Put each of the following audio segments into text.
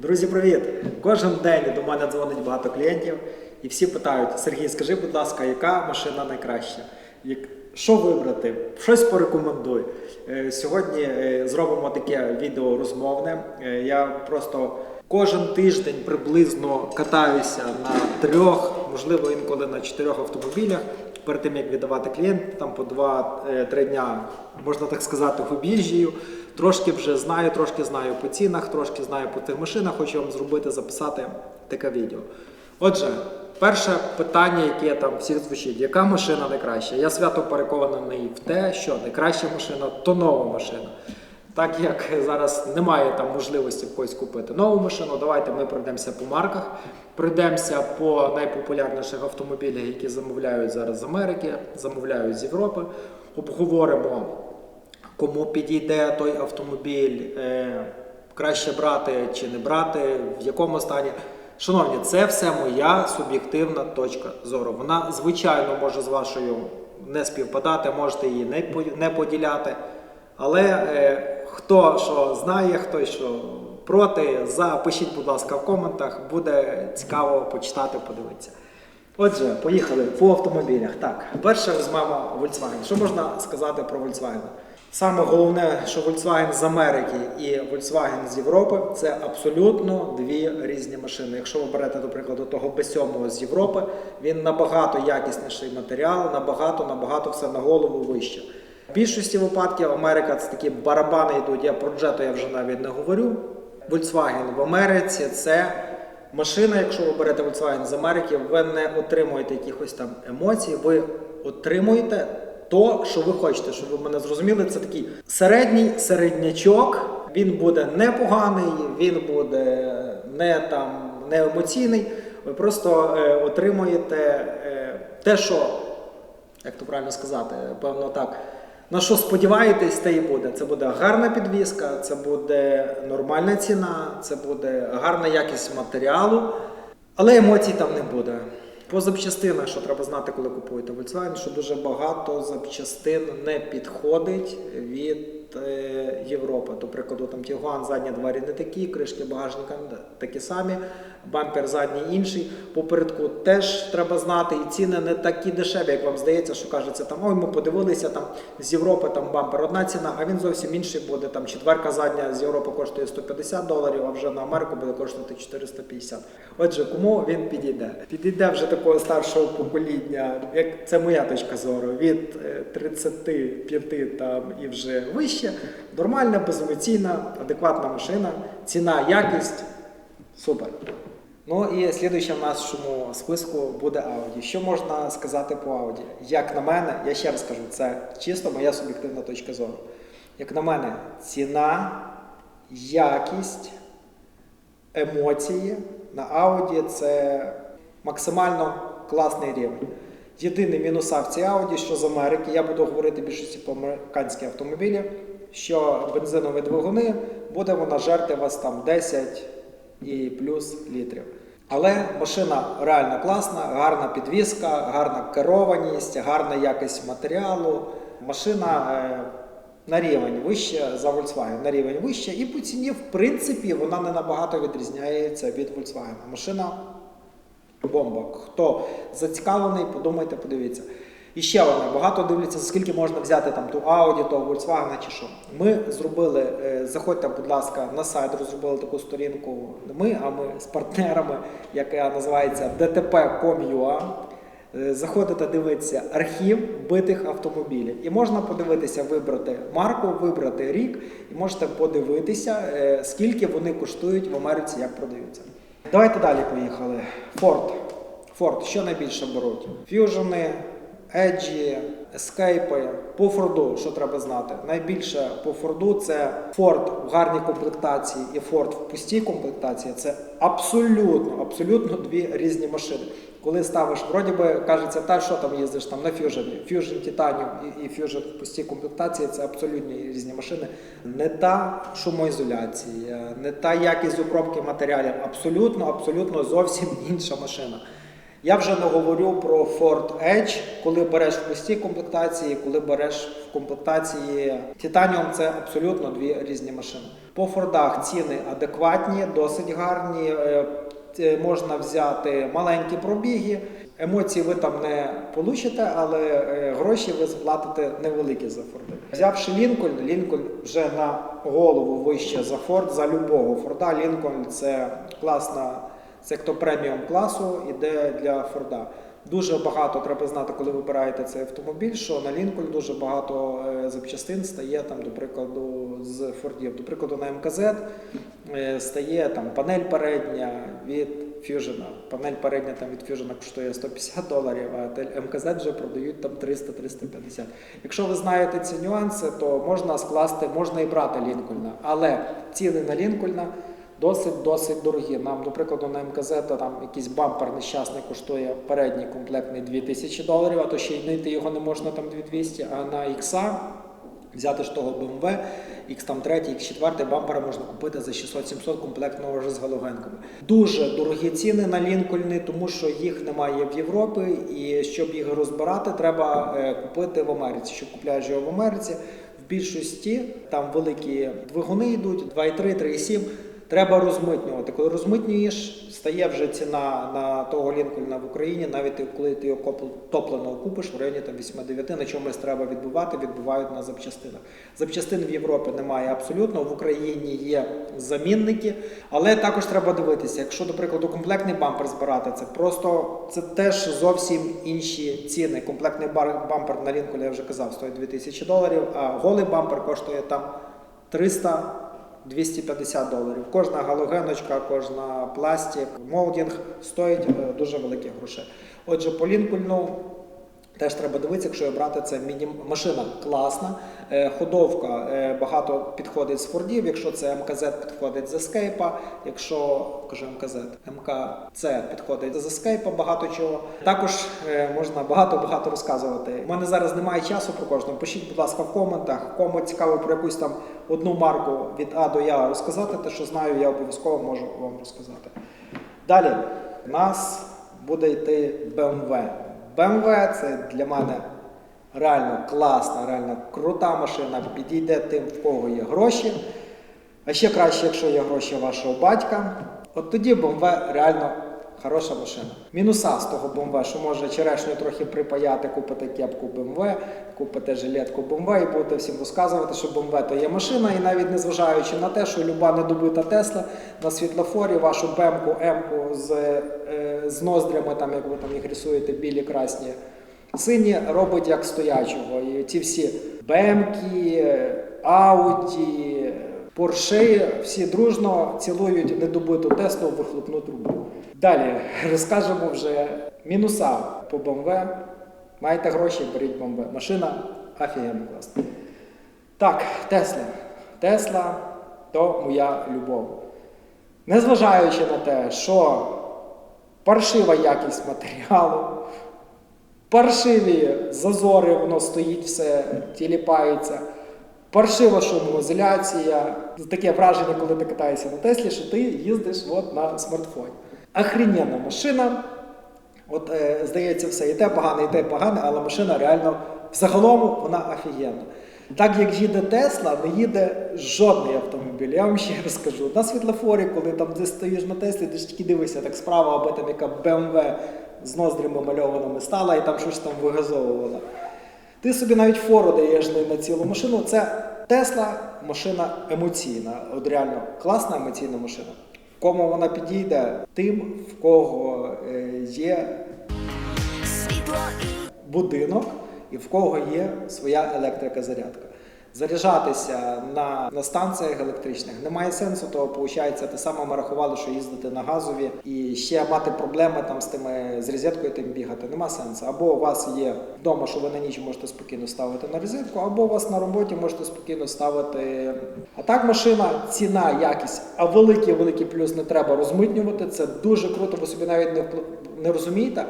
Друзі, привіт! Кожен день до мене дзвонить багато клієнтів, і всі питають: Сергій, скажи, будь ласка, яка машина найкраща? Як... Що вибрати? Щось порекомендуй. Е, Сьогодні е, зробимо таке відео розмовне. Е, Я просто кожен тиждень приблизно катаюся на трьох, можливо, інколи на чотирьох автомобілях. Перед тим як віддавати клієнтам, там по 2-3 дня, можна так сказати, об'їжджую. Трошки вже знаю, трошки знаю по цінах, трошки знаю по тих машинах. Хочу вам зробити, записати таке відео. Отже, перше питання, яке там всіх звучить, яка машина найкраща? Я свято переконаний в те, що найкраща машина то нова машина. Так як зараз немає там можливості когось купити нову машину, давайте ми пройдемося по марках, пройдемося по найпопулярніших автомобілях, які замовляють зараз з Америки, замовляють з Європи. Обговоримо, кому підійде той автомобіль, е, краще брати чи не брати, в якому стані. Шановні, це все моя суб'єктивна точка зору. Вона, звичайно, може з вашою не співпадати, можете її не, поділяти. Але е, хто що знає, хто що проти, запишіть, будь ласка, в коментах. Буде цікаво почитати, подивитися. Отже, поїхали по автомобілях. Так, перше візьмемо Volkswagen. Що можна сказати про Volkswagen? Саме головне, що Volkswagen з Америки і Volkswagen з Європи це абсолютно дві різні машини. Якщо ви берете, до того B7 з Європи, він набагато якісніший матеріал, набагато, набагато все на голову вище. В більшості випадків Америка це такі барабани йдуть. Я про Jetta я вже навіть не говорю. Volkswagen в Америці це машина, якщо ви берете Volkswagen з Америки, ви не отримуєте якихось там емоцій, ви отримуєте то, що ви хочете, щоб ви мене зрозуміли. Це такий середній середнячок. Він буде непоганий, він буде не там не емоційний. Ви просто е, отримуєте е, те, що як то правильно сказати, певно так. На що сподіваєтесь, те і буде. Це буде гарна підвізка, це буде нормальна ціна, це буде гарна якість матеріалу, але емоцій там не буде. По запчастинах, що треба знати, коли купуєте Volkswagen, що дуже багато запчастин не підходить від Європи. До прикладу, там Тігуан задні двері не такі, кришки багажника такі самі, бампер задній інший. Попередку теж треба знати, і ціни не такі дешеві, як вам здається, що кажеться там, ой, ми подивилися там з Європи там бампер одна ціна, а він зовсім інший буде. Там четверка задня з Європи коштує 150 доларів, а вже на Америку буде коштувати 450. Отже, кому він підійде? Підійде вже такого старшого покоління, як це моя точка зору, від е, 35 там і вже вище. Нормальна, беземоційна, адекватна машина, ціна, якість. Супер. Ну і слідуюча в нашому списку буде Audi. Що можна сказати по Audi? Як на мене, я ще раз кажу, це чисто моя суб'єктивна точка зору. Як на мене, ціна, якість, емоції на Audi це максимально класний рівень. Єдиний мінуса в цій Audi, що з Америки, я буду говорити більшості по американські автомобілі, що бензинові двигуни буде вона жерти вас там 10 і плюс літрів. Але машина реально класна, гарна підвізка, гарна керованість, гарна якість матеріалу. Машина е, на рівень вище за Volkswagen, на рівень вище, і по ціні, в принципі, вона не набагато відрізняється від Volkswagen. Машина бомба. Хто зацікавлений, подумайте, подивіться. І ще одне, багато дивляться, скільки можна взяти там ту Audi, того Volkswagen чи що. Ми зробили, е, заходьте, будь ласка, на сайт, розробили таку сторінку. Не ми, а ми з партнерами, яка називається dtp.com.ua. Е, Заходите, дивитися архів битих автомобілів. І можна подивитися, вибрати марку, вибрати рік, і можете подивитися, е, скільки вони коштують в Америці, як продаються. Давайте далі поїхали. Ford. Ford, що найбільше беруть? Ф'южени, Еджі, Ескейпи. По Форду, що треба знати? Найбільше по Форду це Ford в гарній комплектації і Ford в пустій комплектації. Це абсолютно, абсолютно дві різні машини. Коли ставиш, вроді би кажеться, та що там їздиш там на Fusion, Fusion Titanium і, Fusion в пустій комплектації це абсолютно різні машини. Не та шумоізоляція, не та якість обробки матеріалів, абсолютно, абсолютно зовсім інша машина. Я вже не говорю про Ford Edge, коли береш в простій комплектації, коли береш в комплектації Titanium, це абсолютно дві різні машини. По Фордах ціни адекватні, досить гарні. Е, можна взяти маленькі пробіги. Емоції ви там не получите, але е, гроші ви сплатите невеликі за Форди. Взявши Лінкольн, Лінкольн вже на голову вище за Форд, за любого Форда. Лінкольн це класна сектор преміум класу, іде для Форда. Дуже багато треба знати, коли вибираєте цей автомобіль, що на Лінкольн дуже багато е, запчастин стає там, до прикладу, з Фордів. До прикладу, на МКЗ е, стає там панель передня від Fusion. Панель передня там від Fusion коштує 150 доларів, а МКЗ вже продають там 300-350. Якщо ви знаєте ці нюанси, то можна скласти, можна і брати Лінкольна. Але ціни на Лінкольна досить досить дорогі. Нам, до прикладу, на МКЗ то там якийсь бампер нещасний коштує передній комплектний 2000 доларів, а то ще й знайти його не можна там 2200, а на X Взяти ж того BMW, X3, X4 бампера можна купити за 600-700 комплектного вже з галогенками. Дуже дорогі ціни на Лінкольни, тому що їх немає в Європі, і щоб їх розбирати, треба е, купити в Америці. Що купляєш його в Америці, в більшості там великі двигуни йдуть 2,3, 3,7. Треба розмитнювати. Коли розмитнюєш, стає вже ціна на того Лінкольна в Україні, навіть коли ти його копл- топленого купиш в районі там 8-9, на чомусь треба відбивати, відбивають на запчастинах. Запчастин в Європі немає абсолютно, в Україні є замінники, але також треба дивитися, якщо, до прикладу, комплектний бампер збирати, це просто це теж зовсім інші ціни. Комплектний бампер на Лінкольні, я вже казав, стоїть 2000 доларів, а голий бампер коштує там 300 250 доларів. Кожна галогеночка, кожна пластик, молдінг стоїть е, дуже великих грошей. Отже, по Лінкольну теж треба дивитися, якщо брати це мінім... машина класна, е, ходовка е, багато підходить з Фордів, якщо це МКЗ підходить з Escape, якщо кажу МКЗ, МКЦ підходить з Escape, багато чого. Також е, можна багато-багато розказувати. У мене зараз немає часу про кожного. Пишіть, будь ласка, в коментах. Кому цікаво про якусь там одну марку від А до Я розказати, те, що знаю, я обов'язково можу вам розказати. Далі в нас буде йти BMW. BMW це для мене реально класна, реально крута машина. Підійде тим, в кого є гроші. А ще краще, якщо є гроші вашого батька. От тоді BMW реально хороша машина. Мінуса з того BMW, що може черешню трохи припаяти, купити кепку BMW, купити жилетку BMW і будете всім розказувати, що BMW то є машина, і навіть незважаючи на те, що люба недобита Тесла на світлофорі вашу БМ-ку, М-ку з, е, з ноздрями, там, як ви там їх рисуєте, білі, красні, сині робить як стоячого. І ці всі БМки, Ауді, Порши всі дружно цілують недобиту Теслу в вихлопну трубу. Далі розкажемо вже мінуса по BMW. Маєте гроші, беріть BMW. Машина офігенно класна. Так, Тесла. Тесла то моя любов. Незважаючи на те, що паршива якість матеріалу, паршиві зазори, воно стоїть все, тіліпається. Паршива шумоізоляція. Таке враження, коли ти катаєшся на Теслі, що ти їздиш от на смартфоні. Охрененна машина. От е, здається, все і те погане, і те погане, але машина реально взагалом вона офігенна. Так як їде Тесла, не їде жодний автомобіль. Я вам ще раз кажу, на світлофорі, коли там десь стоїш на Теслі, ти ж тільки дивишся так справа, аби там яка BMW з ноздрями мальованими стала і там щось там вигазовувала. Ти собі навіть фору даєш на цілу машину. Це Тесла машина емоційна. От реально класна емоційна машина. Кому вона підійде? Тим, в кого е, є будинок і в кого є своя електрика зарядка. Заряджатися на, на станціях електричних немає сенсу, то виходить, те саме ми рахували, що їздити на газові і ще мати проблеми там з тими з розеткою тим бігати. Нема сенсу. Або у вас є вдома, що ви на ніч можете спокійно ставити на розетку, або у вас на роботі можете спокійно ставити. А так машина, ціна, якість, а великий великий плюс не треба розмитнювати. Це дуже круто. Ви собі навіть не, не розумієте.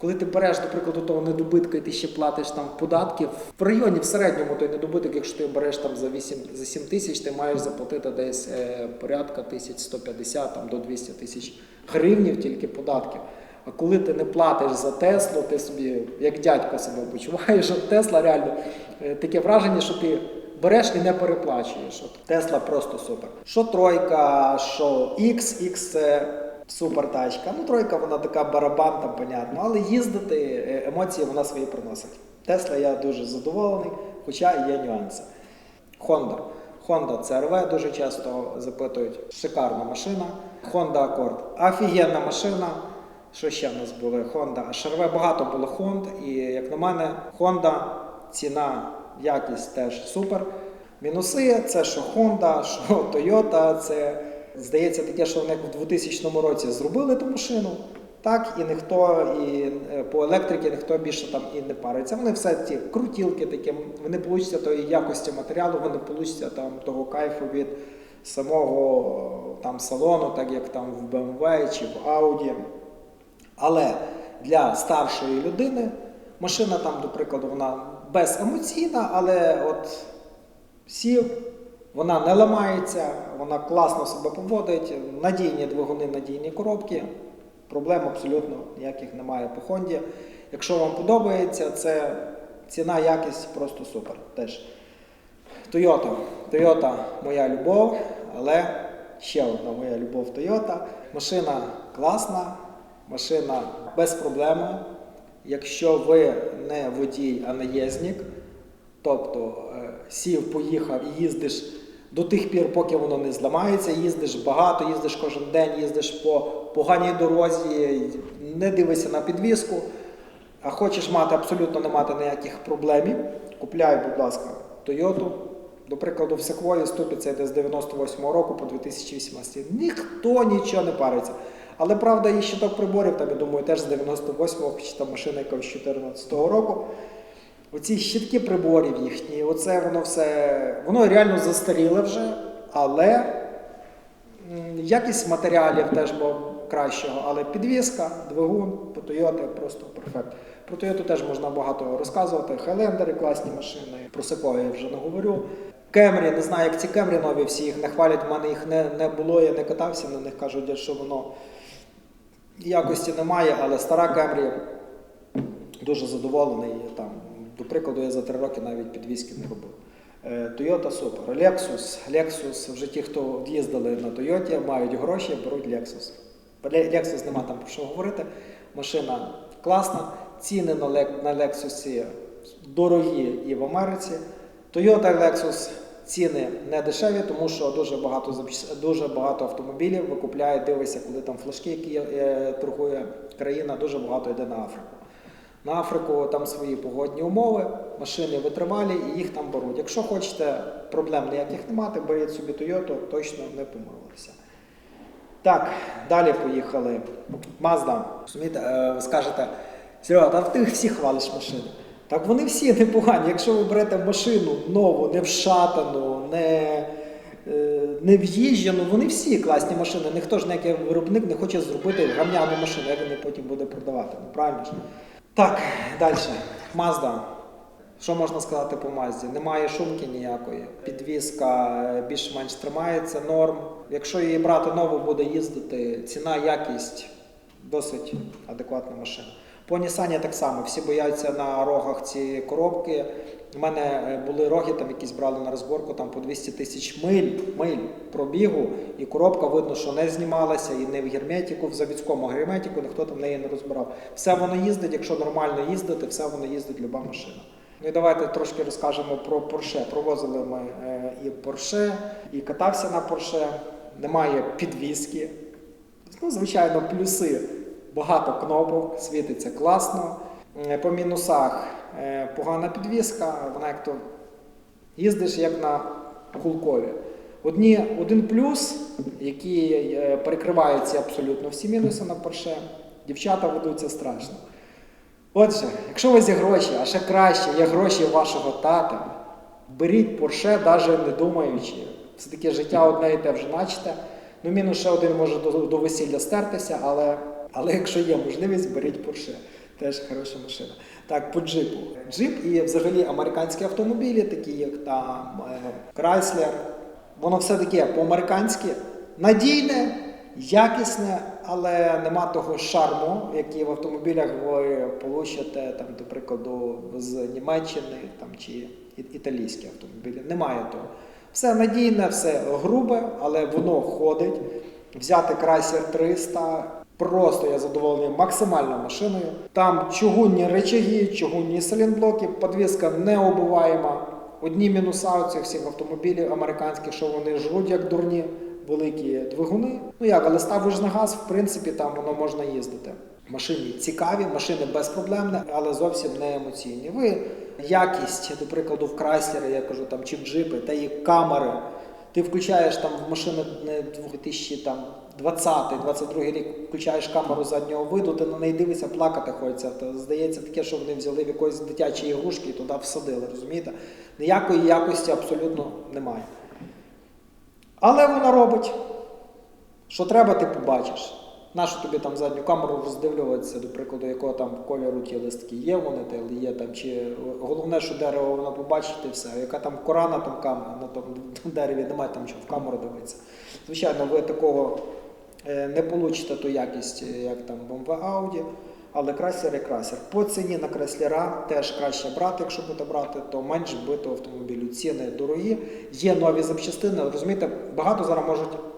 Коли ти береш, до прикладу, того недобитка, і ти ще платиш там податки, в районі в середньому той недобиток, якщо ти береш там за 8, за 7 тисяч, ти маєш заплатити десь е, порядка 1150 там, до 200 тисяч гривнів тільки податків. А коли ти не платиш за Теслу, ти собі як дядько себе почуваєш. От Тесла реально е, таке враження, що ти береш і не переплачуєш. От Тесла просто супер. Що тройка, що X, X це супер тачка. Ну, тройка вона така барабан, там понятно, але їздити е, емоції вона свої приносить. Тесла я дуже задоволений, хоча є нюанси. Honda. Honda CRV дуже часто запитують. Шикарна машина. Honda Accord. Офігенна машина. Що ще в нас були? Honda. HRV багато було Хонд. І як на мене, Honda, ціна, якість теж супер. Мінуси це що Honda, що Toyota. Це здається таке, що вони в 2000 році зробили ту машину. Так, і ніхто і е, по електриці ніхто більше там і не париться. Вони все ті крутілки такі, вони получаться тої якості матеріалу, вони получаться там того кайфу від самого е, там салону, так як там в BMW чи в Audi. Але для старшої людини машина там, до прикладу, вона беземоційна, але от сів, вона не ламається, вона класно себе поводить, надійні двигуни, надійні коробки. Проблем абсолютно ніяких немає по Хонді. Якщо вам подобається, це ціна, якість просто супер. Теж. Toyota. Toyota моя любов, але ще одна моя любов Toyota. Машина класна, машина без проблем. Якщо ви не водій, а наєзник, тобто е, сів, поїхав і їздиш до тих пір, поки воно не зламається, їздиш багато, їздиш кожен день, їздиш по поганій дорозі, не дивишся на підвіску, а хочеш мати абсолютно не мати ніяких проблемів, купляй, будь ласка, Toyota. До прикладу, в Секвої ступиться йде з 98-го року по 2018. Ніхто нічого не париться. Але правда, і щиток приборів, там, я думаю, теж з 98-го, чи там машина якогось 14-го року. Оці щитки приборів їхні, оце воно все, воно реально застаріле вже, але якість матеріалів теж був кращого, але підвіска, двигун, по Toyota просто перфект. Про Toyota теж можна багато розказувати. Хайлендери класні машини, про Sequoia я вже не говорю. Кемрі, не знаю, як ці Кемрі нові, всі їх не хвалять, в мене їх не, не було, я не катався на них, кажуть, що воно якості немає, але стара Кемрі дуже задоволений. Там, до прикладу, я за три роки навіть підвізки не робив. Е, Toyota супер. Lexus. Lexus, вже ті, хто їздили на Toyota, мають гроші, беруть Lexus. Lexus нема там про що говорити. Машина класна. Ціни на, Lexus дорогі і в Америці. Toyota Lexus ціни не дешеві, тому що дуже багато, дуже багато автомобілів викупляють, дивися, коли там флажки, які е, торгує країна, дуже багато йде на Африку. На Африку там свої погодні умови, машини витривалі і їх там беруть. Якщо хочете проблем ніяких не мати, беріть собі Toyota, точно не помилилися. Так, далі поїхали. Mazda. Розумієте, е, ви скажете, Серега, та ти всі хвалиш машини. Так вони всі непогані. Якщо ви берете машину нову, не вшатану, не, е, не в'їжджену, вони всі класні машини. Ніхто ж ніякий виробник не хоче зробити гамняну машину, як він потім буде продавати. Ну правильно ж? Так, далі. Мазда. Що можна сказати по Мазді? Немає шумки ніякої. Підвізка е, більш-менш тримається, норм. Якщо її брати нову, буде їздити, ціна, якість досить адекватна машина. По Нісані так само. Всі бояться на рогах ці коробки. У мене е, були роги, там якісь брали на розборку там по 200 тисяч миль, миль пробігу, і коробка видно, що не знімалася, і не в герметику, в заводському герметику, ніхто там неї не розбирав. Все воно їздить, якщо нормально їздити, все воно їздить люба машина. Ну і давайте трошки розкажемо про Porsche. Провозили ми е, і Porsche, і катався на Porsche. Немає підвіски. Ну, звичайно, плюси. Багато кнопок, світиться класно. Е, По мінусах е, погана підвіска, вона як то їздиш як на кулкові. Одні, один плюс, який е, перекривається абсолютно всі мінуси на Porsche, дівчата ведуться страшно. Отже, якщо у вас є гроші, а ще краще є гроші вашого тата, беріть Porsche, навіть не думаючи. Все таке життя одне і те вже начате. Ну, мінус ще один може до, до весілля стертися, але, але якщо є можливість, беріть Porsche. Теж хороша машина. Так, по джипу. Джип і взагалі американські автомобілі, такі як там е, Chrysler, воно все таке по-американськи надійне, якісне, але нема того шарму, який в автомобілях ви получите, там, до прикладу, з Німеччини там, чи італійські автомобілі. Немає того. Все надійне, все грубе, але воно ходить. Взяти Chrysler 300, просто я задоволений максимально машиною. Там чугунні речаги, чугунні салінблоки, подвіска необуваєма. Одні мінуса у цих всіх автомобілів американських, що вони жруть як дурні, великі двигуни. Ну як, але ставиш на газ, в принципі, там воно можна їздити. Машини цікаві, машини безпроблемні, але зовсім не емоційні. Ви якість, до прикладу, в Крайслері, я кажу, там чи в джипи, та і камери. Ти включаєш там в машину 2020-2022 рік, включаєш камеру заднього виду, ти на неї дивишся, плакати хочеться. Здається таке, що вони взяли в якоїсь дитячої ігрушки і туди всадили, розумієте? Ніякої якості абсолютно немає. Але вона робить. Що треба, ти побачиш. Нащо тобі там задню камеру роздивлюватися, до прикладу, якого там кольору ті листки є, вони та є там, чи головне, що дерево вона побачить все. Яка там кора на тому камері, на тому дереві, немає там що в камеру дивитися. Звичайно, ви такого е, не получите ту якість, е, як там BMW Audi, але красер і красер. По ціні на креслера теж краще брати, якщо будете брати, то менш битого автомобілю. Ціни дорогі, є нові запчастини. Розумієте, багато зараз можуть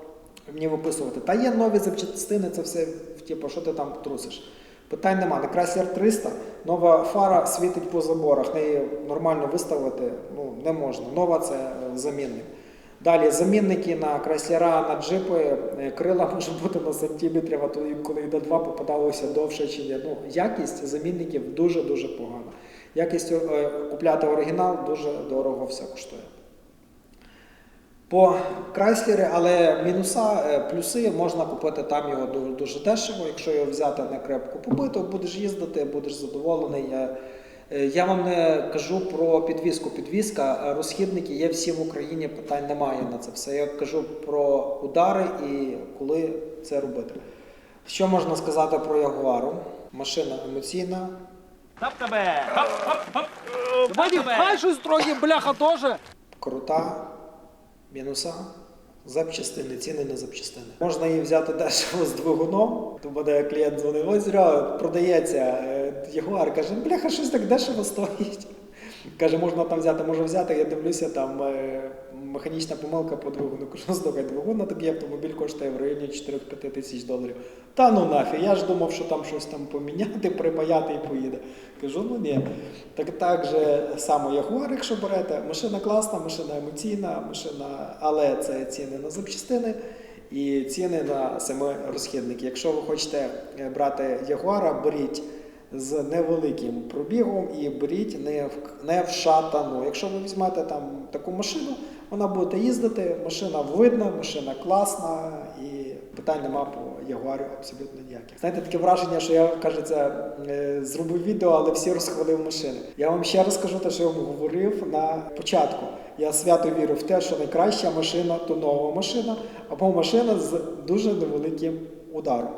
мені виписувати. Та є нові запчастини, це все, типу, що ти там трусиш. Питань нема. На Chrysler 300 нова фара світить по заборах, неї нормально виставити ну, не можна. Нова це е, замінник. Далі замінники на крайслера, на джипи, е, крила може бути на сантиметрів, а то коли йде два, попадалося довше чи ні. Ну, якість замінників дуже-дуже погана. Якість е, купляти оригінал дуже дорого все коштує. По Крайслері, але мінуса, е, плюси можна купити там його дуже дешево. Якщо його взяти на крепку побиту, будеш їздити, будеш задоволений. Е, Я вам не кажу про підвізку. Підвізка, е, розхідники є всі в Україні, питань немає на це все. Я кажу про удари і коли це робити. Що можна сказати про Ягуару? Машина емоційна, Тап тебе! Хоп, хоп, хоп! Вадик, хай щось трохи, бляха, теж. крута, мінуса, запчастини, ціни на запчастини. Можна її взяти дешево з двигуном. То буде клієнт дзвонив, ось зря продається е, Ягуар. Каже, бляха, щось так дешево стоїть. Каже, можна там взяти, можу взяти, я дивлюся, там е, механічна помилка по двигуну. Кажу, «Ну, слухай, двигун на такий автомобіль коштує в районі 4-5 тисяч доларів. Та ну нафіг, я ж думав, що там щось там поміняти, припаяти і поїде. Кажу, ну ні. Так так же само Ягуар, якщо берете, машина класна, машина емоційна, машина, але це ціни на запчастини і ціни на саме розхідники. Якщо ви хочете е, брати Ягуара, беріть з невеликим пробігом і беріть не в, не в шатану. Якщо ви візьмете там таку машину, вона буде їздити, машина видна, машина класна і питань нема по Ягуару абсолютно ніяких. Знаєте, таке враження, що я кажеться, е, зробив відео, але всі розхвалив машини. Я вам ще раз кажу те, що я вам говорив на початку. Я свято вірю в те, що найкраща машина то нова машина або машина з дуже невеликим ударом.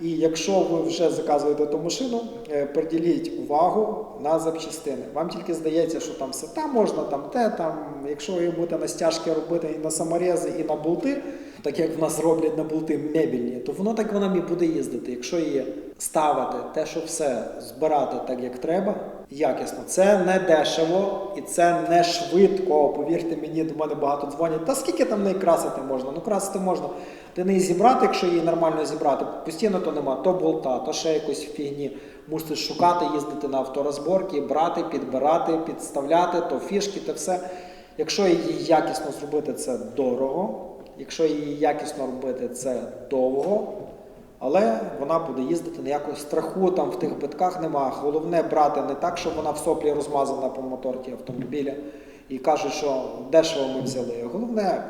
І якщо ви вже заказуєте ту машину, е, приділіть увагу на запчастини. Вам тільки здається, що там все там можна, там те, там, якщо ви будете на стяжки робити і на саморези, і на болти, так як в нас роблять на болти мебільні, то воно так вона і буде їздити. Якщо її ставити, те, що все збирати так, як треба, якісно. Це не дешево і це не швидко. Повірте мені, до мене багато дзвонять. Та скільки там неї красити можна? Ну красити можна. Ти не зібрати, якщо її нормально зібрати, постійно то нема, то болта, то ще якось фігні. Мусиш шукати, їздити на авторозборки, брати, підбирати, підставляти, то фішки, то все. Якщо її якісно зробити, це дорого. Якщо її якісно робити, це довго. Але вона буде їздити ніякого страху там в тих битках нема. Головне брати не так, щоб вона в соплі розмазана по моторці автомобіля і кажуть, що дешево ми взяли. Головне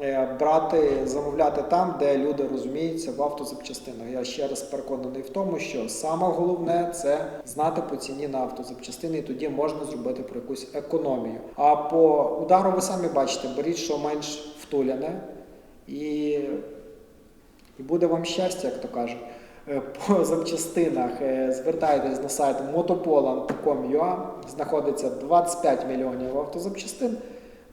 е, брати, замовляти там, де люди розуміються в автозапчастинах. Я ще раз переконаний в тому, що саме головне це знати по ціні на автозапчастини, і тоді можна зробити про якусь економію. А по удару ви самі бачите, беріть що менш втуляне і і буде вам щастя, як то кажуть. Е, По запчастинах е, звертайтесь на сайт motopolan.com.ua, знаходиться 25 мільйонів автозапчастин.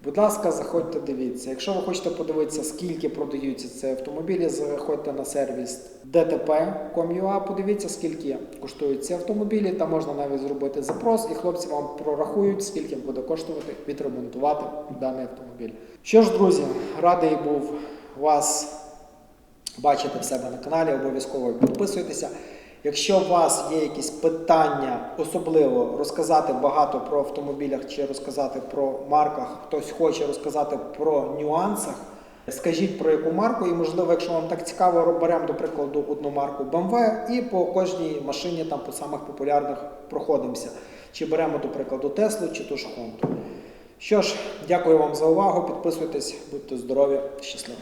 Будь ласка, заходьте, дивіться. Якщо ви хочете подивитися, скільки продаються ці автомобілі, заходьте на сервіс dtp.com.ua, подивіться, скільки коштують ці автомобілі. Там можна навіть зробити запрос, і хлопці вам прорахують, скільки буде коштувати відремонтувати даний автомобіль. Що ж, друзі, радий був вас бачити в себе на каналі, обов'язково підписуйтеся. Якщо у вас є якісь питання, особливо розказати багато про автомобілях чи розказати про марках, хтось хоче розказати про нюансах, скажіть про яку марку, і можливо, якщо вам так цікаво, беремо до прикладу одну марку BMW і по кожній машині там по самих популярних проходимося. Чи беремо до прикладу Теслу, чи ту ж Honda. Що ж, дякую вам за увагу. Підписуйтесь, будьте здорові, щасливі.